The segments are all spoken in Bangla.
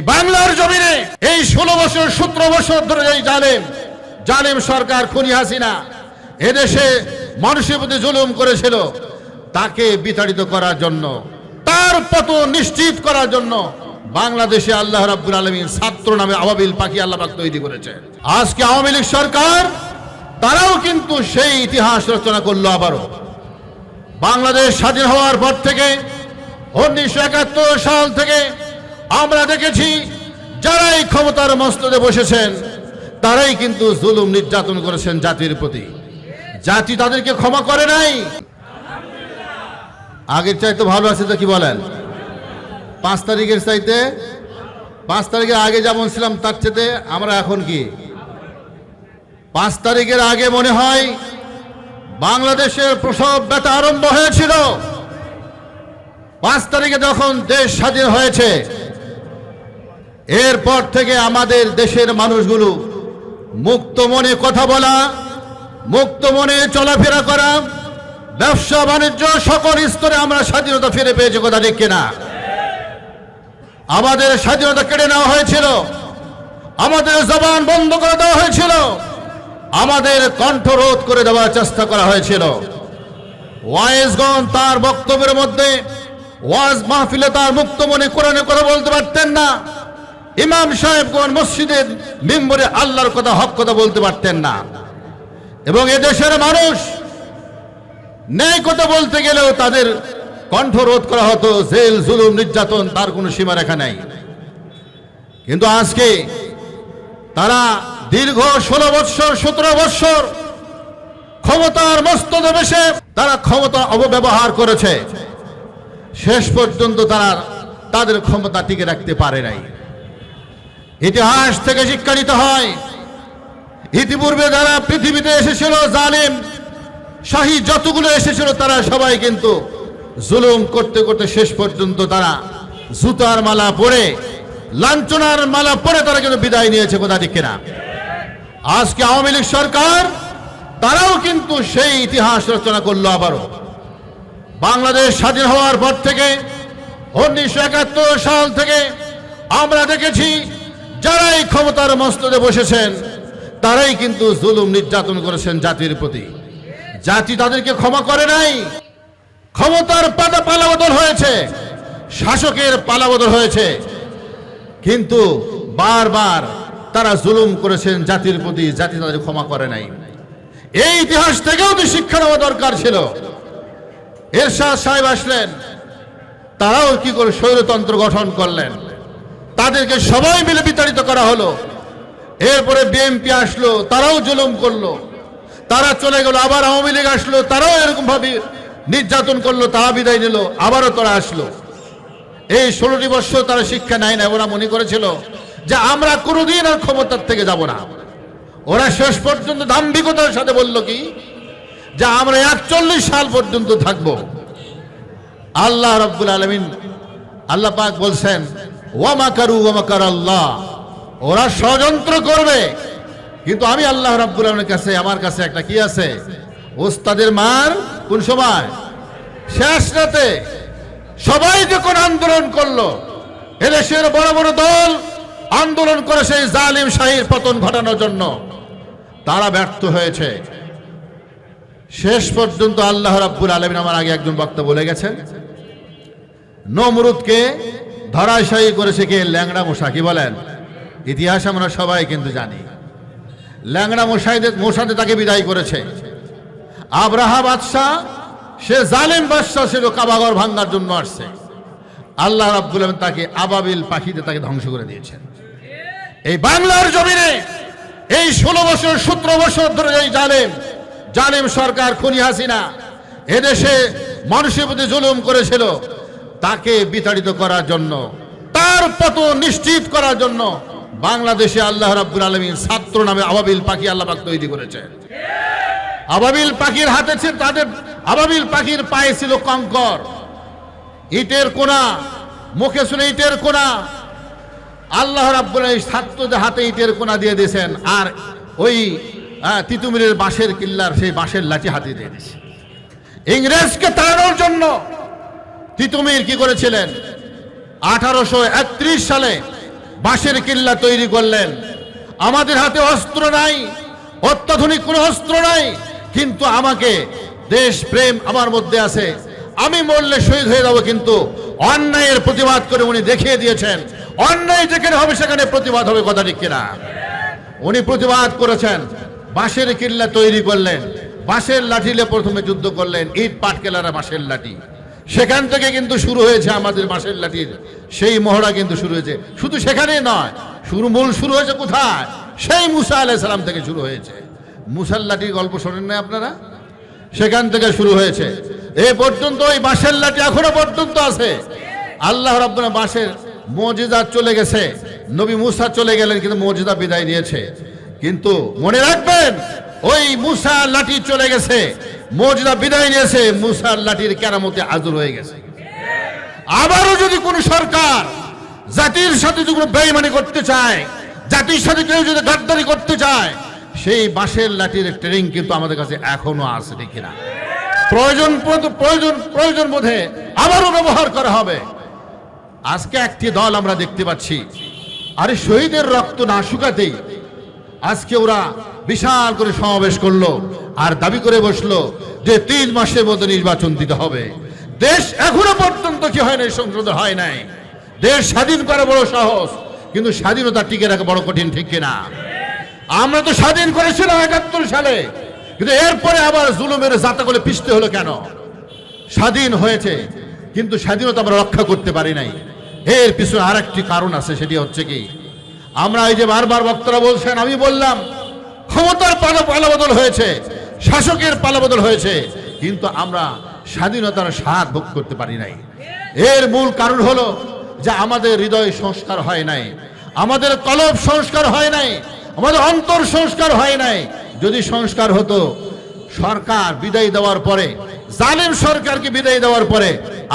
এই বাংলার জমিনে এই ষোলো বছর, সতেরো বছর ধরে এই জালেম জালেম সরকার খুনি হাসিনা এদেশে মানুষের প্রতি জুলুম করেছিল তাকে বিতাড়িত করার জন্য, তার পতন নিশ্চিত করার জন্য বাংলাদেশে আল্লাহ রাব্বুল আলমীর ছাত্র নামে আবাবিল পাখি আল্লাহ তৈরি করেছে। আজকে আওয়ামী লীগ সরকার, তারাও কিন্তু সেই ইতিহাস রচনা করল আবারও। বাংলাদেশ স্বাধীন হওয়ার পর থেকে, উনিশশো একাত্তর সাল থেকে আমরা দেখেছি, যারাই ক্ষমতার মস্তদে বসেছেন, তারাই কিন্তু জুলুম নির্যাতন করেছেন জাতির প্রতি। জাতি তাদেরকে ক্ষমা করে নাই। আগের চাইতে ভালো আছে তো কি বলেন? পাঁচ তারিখের চাইতে? পাঁচ তারিখের আগে যেমন ছিলাম, তার চেতে আমরা এখন কি? পাঁচ তারিখের আগে মনে হয় বাংলাদেশের প্রসব ব্যথা আরম্ভ হয়েছিল। পাঁচ তারিখে যখন দেশ স্বাধীন হয়েছে এরপর থেকে আমাদের দেশের মানুষগুলো মুক্ত মনে কথা বলা, মুক্ত মনে চলাফেরা করা, ব্যবসা বাণিজ্য সকল স্তরে আমরা স্বাধীনতা ফিরে পেয়েছি, কথা ঠিক কিনা? আমাদের স্বাধীনতা কেড়ে নেওয়া হয়েছিল, আমাদের জবান বন্ধ করে দেওয়া হয়েছিল, আমাদের কণ্ঠরোধ করে দেওয়ার চেষ্টা করা হয়েছিল। ওয়াইজগণ তার বক্তব্যের মধ্যে ওয়াজ মাহফিলে তার মুক্ত মনে কোরআনে কথা বলতে পারতেন না। ইমাম সাহেবগণ মসজিদের মেম্বরে আল্লাহর কথা, হক কথা বলতে পারতেন না। এবং এদেশের মানুষ ন্যায় কথা বলতে গেলেও তাদের কণ্ঠ রোধ করা হতো, জেল, জুলুম, নির্যাতন, তার কোনো সীমারেখা নাই। কিন্তু আজকে তারা দীর্ঘ ষোলো বৎসর, সতেরো বৎসর ক্ষমতার মস্তদে বসে তারা ক্ষমতা অপব্যবহার করেছে। শেষ পর্যন্ত তারা তাদের ক্ষমতা টিকে রাখতে পারে নাই। ইতিহাস থেকে শিক্ষা নিতে হয়। ইতিপূর্বে যারা পৃথিবীতে এসেছিল, জালিম, শাহী যতগুলো এসেছিল, তারা সবাই কিন্তু জুলুম করতে করতে শেষ পর্যন্ত তারা জুতার মালা পরে, লাঞ্ছনার মালা পরে তারা কিন্তু বিদায় নিয়েছে কোথা ঠিক কিনা আজকে আওয়ামী লীগ সরকার, তারাও কিন্তু সেই ইতিহাস রচনা করল আবারও। বাংলাদেশ স্বাধীন হওয়ার পর থেকে, উনিশশো একাত্তর সাল থেকে আমরা দেখেছি যারাই ক্ষমতার মস্তদে বসেছেন, তারাই কিন্তু জুলুম নির্যাতন করেছেন জাতির প্রতি। জাতি তাদেরকে ক্ষমা করে নাই, ক্ষমতার পাতা পালাবদল হয়েছে, শাসকের পালাবদল হয়েছে। কিন্তু বারবার তারা জুলুম করেছেন জাতির প্রতি, জাতি তাদের ক্ষমা করে নাই। এই ইতিহাস থেকেও তো শিক্ষা নেওয়া দরকার ছিল। এরশাদ সাহেব আসলেন, তারাও কি করে স্বৈরতন্ত্র গঠন করলেন? তাদেরকে সবাই মিলে বিতাড়িত করা হলো। এরপরে বিএনপি আসলো, তারাও জুলুম করল। তারা চলে গেল, আবার আওয়ামী লীগ আসলো, তারাও এরকম ভাবে নির্যাতন করল, তারা বিদায় নিল, আবারও তারা আসলো। এই ষোলোটি বছর তারা শিক্ষা নেয় না ওরা মনে করেছিল যে আমরা কোনোদিন আর ক্ষমতার থেকে যাব না। ওরা শেষ পর্যন্ত দাম্ভিকতার সাথে বলল কি? যে আমরা একচল্লিশ সাল পর্যন্ত থাকব। আল্লাহ রব্বুল আলমিন, আল্লাহ পাক বলছেন ওয়ামাকারু ওয়ামাকার আল্লাহ ওরা ষড়যন্ত্র করবে। কিন্তু আমি আল্লাহ রাব্বুল আলমের কাছে, আমার কাছে একটা কি আছে? ওস্তাদের মার কোন সময়? শেষ রাতে। সবাই যখন আন্দোলন করল, এদেশের বড় বড় দল আন্দোলন করে সেই জালিম শাহীর পতন ঘটানোর জন্য, তারা ব্যর্থ হয়েছে। শেষ পর্যন্ত আল্লাহ রাব্বুল আলমিন আমার আগে একজন বক্তা বলে গেছেন। নমরুদকে ধরাশায়ী করেছে কে? ল্যাংড়া মশা, কি বলেন? ইতিহাস আমরা সবাই কিন্তু জানি। ল্যাংড়া মশাইদের মশাতে তাকে বিদায় করেছে। আব্রাহা বাদশাহ, সে জালেম বাদশাহ ছিল, কাবাগর ভাঙ্গার জন্য আসছে। আল্লাহ রাব্বুল আলমিন তাকে আবাবিল পাখিতে তাকে ধ্বংস করে দিয়েছেন। এই বাংলার জমিনে এই ষোলো বছর, সতেরো বছর ধরে এই জালেম জালেম সরকার খুনি হাসিনা এদেশে মানুষের প্রতি জুলুম করেছিল। তাকে বিতাড়িত করার জন্য, তার পতন নিশ্চিত করার জন্য বাংলাদেশে আল্লাহ রাব্বুল আলমীর ছাত্র নামে আবাবিল পাখি আল্লাপাক তৈরি করেছে। আবাবিল পাখির হাতে ছিল তাদের, আবাবিল পাখির পায়ে ছিল কঙ্কর। ইটের কোনা মুখে শুনে ইটের কোনা আল্লাহ রাব্বুল ছাত্রদের হাতে ইটের কোনা দিয়ে দিয়েছেন আর ওই তিতুমিরের বাঁশের কিল্লার সেই বাঁশের লাঠি হাতে দিয়ে দিয়েছে। ইংরেজকে তাড়ানোর জন্য তিতুমির কি করেছিলেন? আঠারোশো একত্রিশ সালে বাঁশের কিল্লা তৈরি করলেন। আমাদের হাতে অস্ত্র নাই, অত্যাধুনিক কোনো অস্ত্র নাই, কিন্তু আমাকে দেশ প্রেম আমার মধ্যে আছে। আমি মরলে শহীদ হয়ে যাব কিন্তু অন্যায়ের প্রতিবাদ করে উনি দেখিয়ে দিয়েছেন। অন্যায় যেখানে হবে সেখানে প্রতিবাদ হবে কথা ঠিক কিনা? উনি প্রতিবাদ করেছেন, বাঁশের কিল্লা তৈরি করলেন, বাঁশের লাঠিলে প্রথমে যুদ্ধ করলেন, ইট পাটকেলারা বাঁশের লাঠি। সেখান থেকে কিন্তু শুরু হয়েছে আমাদের বাঁশের লাঠির সেই মহড়া কিন্তু শুরু হয়েছে। শুধু সেখানেই নয়, শুরু মূল শুরু হয়েছে কোথায়? সেই মুসা আলাইহিস সালাম থেকে শুরু হয়েছে। মুসার লাঠির গল্প শোনেন না আপনারা? সেখান থেকে শুরু হয়েছে। এ পর্যন্ত ওই বাঁশের লাঠি এখনও পর্যন্ত আছে। আল্লাহ রাব্বুল বাঁশের মজিদা চলে গেছে। নবী মুসা চলে গেলেন কিন্তু মজিদা বিদায় নিয়েছে। কিন্তু মনে রাখবেন, ওই মুসার লাঠি চলে গেছে। মজিদা বিদায় নিয়েছে, মুসার লাঠির কেরামতে আজর হয়ে গেছে। আবারও যদি কোন সরকার জাতির সাথে যদি কোনো বেইমানি করতে চায়, জাতির সাথে কেউ যদি গাদ্দারি করতে চায়, সেই বাঁশের লাঠির ট্রেনিং কিন্তু আমাদের কাছে এখনও আছে দেখি না প্রয়োজন প্রয়োজন প্রয়োজন বোধে আবারও ব্যবহার করা হবে। আজকে একটি দল আমরা দেখতে পাচ্ছি। আরে শহীদের রক্ত না শুকাতেই আজকে ওরা বিশাল করে সমাবেশ করল আর দাবি করে বসল যে তিন মাসের মধ্যে নির্বাচন দিতে হবে। দেশ এখনও পর্যন্ত কি হয় নাই, সংশোধন হয় নাই। দেশ স্বাধীন করা বড় সহজ কিন্তু স্বাধীনতা টিকে রাখা বড় কঠিন, ঠিক কিনা? আমরা তো স্বাধীন করেছিলাম একাত্তর সালে, কিন্তু এরপরে আবার জুলুমের জাতা করে পিষতে হলো কেন? স্বাধীন হয়েছে, কিন্তু স্বাধীনতা আমরা রক্ষা করতে পারি নাই। এর পিছনে আর একটি কারণ আছে, সেটি হচ্ছে কি? আমরা এই যে বারবার বক্তারা বলছেন, আমি বললাম ক্ষমতার পালা পালাবদল হয়েছে, শাসকের পালাবদল হয়েছে, কিন্তু আমরা স্বাধীনতার স্বাদ ভোগ করতে পারি নাই। এর মূল কারণ হলো যে আমাদের হৃদয় সংস্কার হয় নাই, আমাদের কলব সংস্কার হয় নাই, আমাদের অন্তর সংস্কার হয় নাই। যদি সংস্কার হতো, সরকার বিদায় দেওয়ার পরে, জালেম সরকারকে বিদায় দেওয়ার পরে,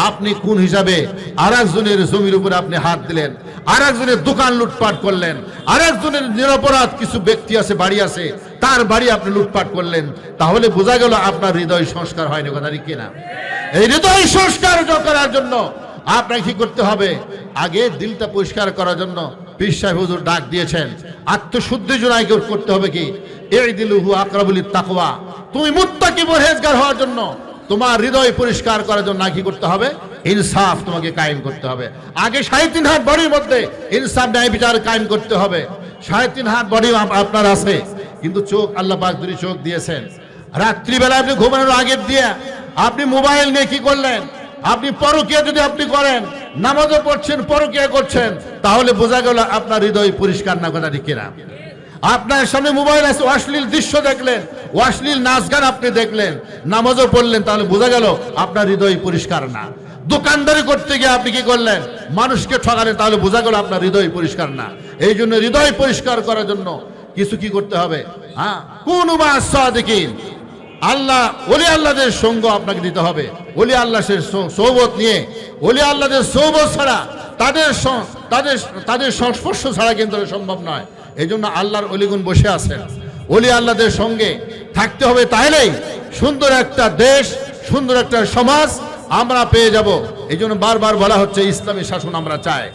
আপনি কোন হিসাবে আর একজনের জমির উপরে আপনি হাত দিলেন? আর একজনের দোকান লুটপাট করলেন আর একজনের নিরপরাধ কিছু ব্যক্তি আছে, বাড়ি আছে, তার বাড়ি আপনি লুটপাট করলেন, তাহলে বোঝা গেল আপনার হৃদয় সংস্কার হয়নি, কথা ঠিক কিনা? এই হৃদয় সংস্কার করার জন্য আপনাকে কি করতে হবে? আগে দিলটা পরিষ্কার করার জন্য সাহেব হুজুর ডাক দিয়েছেন, আত্মশুদ্ধি জন্য করতে হবে কি? এই দিলুহু আকরাবুল তাকওয়া তুমি মুত্তাকি পরহেজগার হওয়ার জন্য তোমার হৃদয় পরিষ্কার করার জন্য কি করতে হবে? ইনসাফ তোমাকে কায়েম করতে হবে। আগে সাড়ে তিন হাত বডির মধ্যে ইনসাফ, ন্যায় বিচার কায়েম করতে হবে। সাড়ে তিন হাত বডি আপনার আছে, কিন্তু চোখ আল্লাহ পাক দুটি চোখ দিয়েছেন। রাত্রিবেলা আপনি ঘুমানোর আগের দিয়ে আপনি মোবাইল নিয়ে কি করলেন? আপনি পরকিয়া যদি আপনি করেন, নামাজও পড়ছেন, পরকিয়া করছেন, তাহলে বোঝা গেল আপনার হৃদয় পরিষ্কার না কথা কিনা আপনার সামনে মোবাইল আছে, অশ্লীল দৃশ্য দেখলেন, অশ্লীল নাচ গান আপনি দেখলেন, নামাজও পড়লেন, তাহলে বোঝা গেল আপনার হৃদয় পরিষ্কার না। দোকানদারি করতে গিয়ে আপনি কি করলেন? মানুষকে ঠকালেন, তাহলে বোঝা গেল আপনার হৃদয় পরিষ্কার না। এই জন্য হৃদয় পরিষ্কার করার জন্য কিছু কি করতে হবে? হ্যাঁ? কোন দেখিন আল্লাহ, ওলি আল্লাহদের সঙ্গ আপনাকে দিতে হবে। ওলি আল্লাহের সৌবত নিয়ে। ওলি আল্লাহদের সৌবত ছাড়া তাদের তাদের তাদের সংস্পর্শ ছাড়া কিন্তু সম্ভব নয়। এই জন্য আল্লাহর অলিগুন বসে আছেন। ওলি আল্লাহদের সঙ্গে থাকতে হবে তাইলেই সুন্দর একটা দেশ, সুন্দর একটা সমাজ আমরা পেয়ে যাব। এই জন্য বারবার বলা হচ্ছে, ইসলামী শাসন আমরা চাই।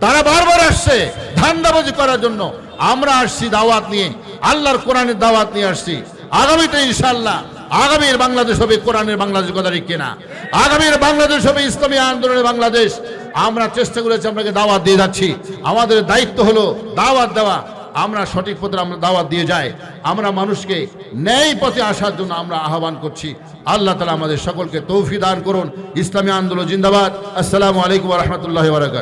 তারা বারবার আসছে ধান্দাবাজি করার জন্য। আমরা আসছি দাওয়াত নিয়ে, আল্লাহর কোরআনের দাওয়াত নিয়ে আসছি। আগামীতে ইনশাল্লাহ আগামীর বাংলাদেশ হবে কোরআনের বাংলাদেশ কথা কিনা। আগামীর বাংলাদেশ হবে ইসলামী আন্দোলনের বাংলাদেশ। আমরা চেষ্টা করেছি, আপনাকে দাওয়াত দিয়ে যাচ্ছি। আমাদের দায়িত্ব হলো দাওয়াত দেওয়া। আমরা সঠিক পথে আমরা দাওয়াত দিয়ে যাই। আমরা মানুষকে ন্যায় পথে আসার জন্য আমরা আহ্বান করছি। আল্লাহ তালা আমাদের সকলকে তৌফি দান করুন। ইসলামী আন্দোলন জিন্দাবাদ। আসসালামু আলাইকুম রহমতুল্লাহ বারাকাত